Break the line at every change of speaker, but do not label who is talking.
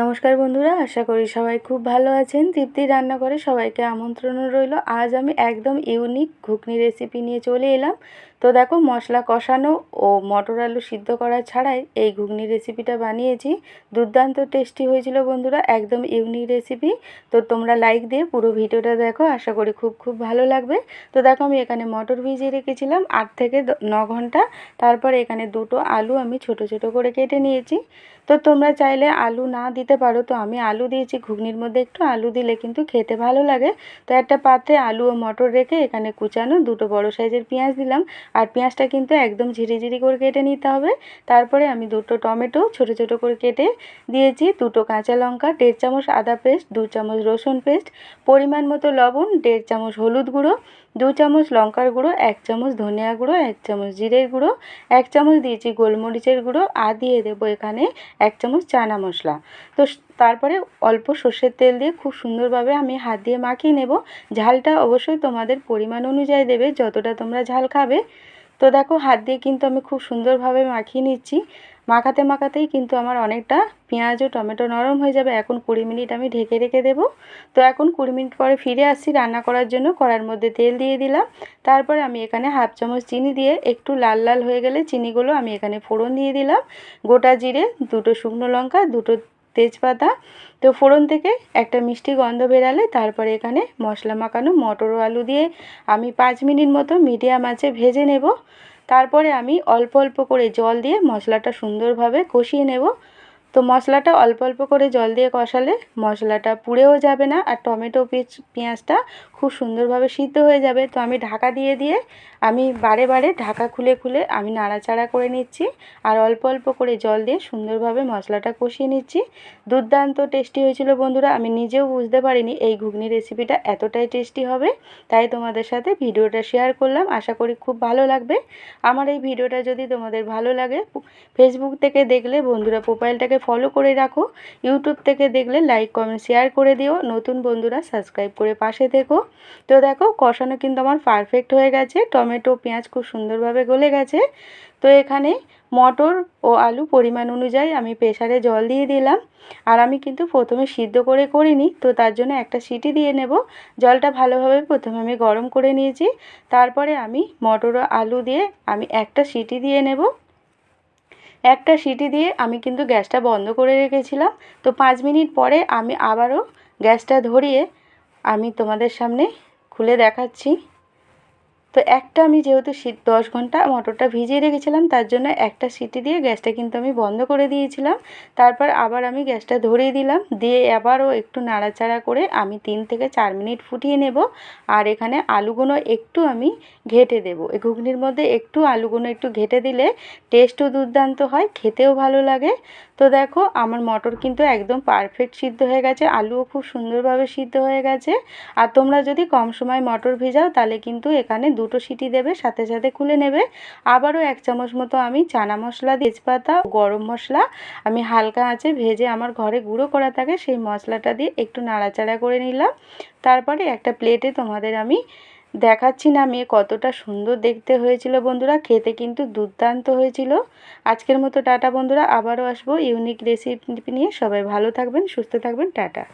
নমস্কার বন্ধুরা, আশা করি সবাই খুব ভালো আছেন। তৃপ্তি রান্না করে সবাইকে আমন্ত্রণ রইল। আজ আমি একদম ইউনিক ঘুগনি রেসিপি নিয়ে চলে এলাম। তো দেখো মশলা কষানো ও মটর আলু সিদ্ধ করা ছাড়াই এই ঘুগনি রেসিপিটা বানিয়েছি। দুর্দান্ত টেস্টি হয়েছিল বন্ধুরা, একদম ইউনিক রেসিপি তো তোমরা লাইক দিয়ে পুরো ভিডিওটা দেখো, আশা করি খুব খুব ভালো লাগবে। তো দেখো আমি এখানে মটর ভিজিয়ে রেখেছিলাম আট থেকে ন ঘণ্টা। তারপর এখানে দুটো আলু আমি ছোট ছোট করে কেটে নিয়েছি। তো তোমরা চাইলে আলু না দিতে পারো, তো আমি আলু দিয়েছি। ঘুগনির মধ্যে একটু আলু দিলে কিন্তু খেতে ভালো লাগে। তো একটা পাত্রে আলু ও মটর রেখে এখানে কুচানো দুটো বড় সাইজের পেঁয়াজ দিলাম। আর পেঁয়াজটা কিন্তু একদম ঝিরিঝিরি করে কেটে নিতে হবে। তারপরে আমি দুটো টমেটো ছোট ছোট করে কেটে দিয়েছি। দুটো কাঁচা লঙ্কা, দেড় চামচ আদা পেস্ট, দু চামচ রসুন পেস্ট, পরিমাণ মতো লবণ, দেড় চামচ হলুদ গুঁড়ো, দু চামচ লঙ্কার গুঁড়ো, এক চামচ ধনিয়া গুঁড়ো, এক চামচ জিরের গুঁড়ো, এক চামচ দিয়েছি গোলমরিচের গুঁড়ো, আর দিয়ে দেবো এখানে এক চামচ চানা মশলা। তো তারপরে অল্প সর্ষের তেল দিয়ে খুব সুন্দরভাবে আমি হাত দিয়ে মাখিয়ে নেব। ঝালটা অবশ্যই তোমাদের পরিমাণ অনুযায়ী দেবে, যতটা তোমরা ঝাল খাবে। তো দেখো, হাত দিয়ে কিন্তু আমি খুব সুন্দরভাবে মাখিয়ে নিচ্ছি। মাখাতে মাখাতেই কিন্তু আমার অনেকটা পেঁয়াজ ও টমেটো নরম হয়ে যাবে। এখন কুড়ি মিনিট আমি ঢেকে রেখে দেবো। তো এখন কুড়ি মিনিট পরে ফিরে আসছি রান্না করার জন্য। কড়ার মধ্যে তেল দিয়ে দিলাম। তারপরে আমি এখানে হাফ চামচ চিনি দিয়ে একটু লাল লাল হয়ে গেলে চিনিগুলো আমি এখানে ফোড়ন দিয়ে দিলাম। গোটা জিরে, দুটো শুকনো লঙ্কা, দুটো তেজপাতা। তো ফোড়ন থেকে একটা মিষ্টি গন্ধ বেরালে তারপরে এখানে মশলা মাখানো মটর আলু দিয়ে আমি পাঁচ মিনিট মতো মিডিয়াম আঁচে ভেজে নেব। তারপরে আমি অল্প অল্প করে জল দিয়ে মশলাটা সুন্দরভাবে কষিয়ে নেব। তো মশলাটা অল্প অল্প করে জল দিয়ে কষালে মশলাটা পুড়েও যাবে না আর টমেটো পেঁয়াজটা খুব সুন্দরভাবে সিদ্ধ হয়ে যাবে। তো আমি ঢাকা দিয়ে দিয়ে আমি বারে বারে ঢাকা খুলে খুলে আমি নাড়াচাড়া করে নিচ্ছি আর অল্প অল্প করে জল দিয়ে সুন্দরভাবে মশলাটা কষিয়ে নিচ্ছি। দুর্দান্ত টেস্টি হয়েছিল বন্ধুরা, আমি নিজেও বুঝতে পারিনি এই ঘুগনি রেসিপিটা এতটাই টেস্টি হবে, তাই তোমাদের সাথে ভিডিওটা শেয়ার করলাম। আশা করি খুব ভালো লাগবে। আমার এই ভিডিওটা যদি তোমাদের ভালো লাগে, ফেসবুক থেকে দেখলে বন্ধুরা প্রোফাইলটাকে ফলো করে রাখো। ইউটিউব থেকে দেখলে লাইক কমেন্ট শেয়ার করে দিও। নতুন বন্ধুরা সাবস্ক্রাইব করে পাশে থেকো। তো দেখো, কষানো কিন্তু আমার পারফেক্ট হয়ে গেছে। টমেটো, পেঁয়াজ খুব সুন্দরভাবে গলে গেছে। তো এখানে মটর ও আলু পরিমাণ অনুযায়ী আমি প্রেশারে জল দিয়ে দিলাম। আর আমি কিন্তু প্রথমে সিদ্ধ করে করিনি, তো তার জন্য একটা সিটি দিয়ে নেব। জলটা ভালোভাবে প্রথমে আমি গরম করে নিয়েছি। তারপরে আমি মটর ও আলু দিয়ে আমি একটা সিটি দিয়ে নেব। একটা সিটি দিয়ে আমি কিন্তু গ্যাসটা বন্ধ করে রেখেছিলাম। তো পাঁচ মিনিট পরে আমি আবারও গ্যাসটা ধরিয়ে আমি তোমাদের সামনে খুলে দেখাচ্ছি। তো একটা আমি যেহেতু শীত দশ ঘণ্টা মটরটা ভিজিয়ে রেখেছিলাম, তার জন্য একটা সিটি দিয়ে গ্যাসটা কিন্তু আমি বন্ধ করে দিয়েছিলাম। তারপর আবার আমি গ্যাসটা ধরিয়ে দিলাম, দিয়ে আবারও একটু নাড়াচাড়া করে আমি তিন থেকে চার মিনিট ফুটিয়ে নেব। আর এখানে আলুগুলো একটু আমি ঘেটে দেব। এই ঘুগনির মধ্যে একটু আলুগুলো একটু ঘেটে দিলে টেস্টও দুর্দান্ত হয়, খেতেও ভালো লাগে। তো দেখো, আমার মটর কিন্তু একদম পারফেক্ট সিদ্ধ হয়ে গেছে, আলুও খুব সুন্দরভাবে সিদ্ধ হয়ে গেছে। আর তোমরা যদি কম সময় মটর ভিজাও, তাহলে কিন্তু এখানে দুটো সিটি দেবে, সাথে সাথে খুলে নেবে। আবারও এক চামচ মতো আমি চানা মশলা, তেজপাতা, গরম মশলা, আমি হালকা আঁচে ভেজে আমার ঘরে গুঁড়ো করা থাকে, সেই মশলাটা দিয়ে একটু নাড়াচাড়া করে নিলাম। তারপরে একটা প্লেটে তোমাদের আমি দেখাচ্ছি না, মেয়ে কতটা সুন্দর দেখতে হয়েছিল বন্ধুরা, খেতে কিন্তু দুর্দান্ত হয়েছিল। আজকের মতো টাটা বন্ধুরা, আবারও আসব ইউনিক রেসিপি নিয়ে। সবাই ভালো থাকবেন, সুস্থ থাকবেন, টাটা।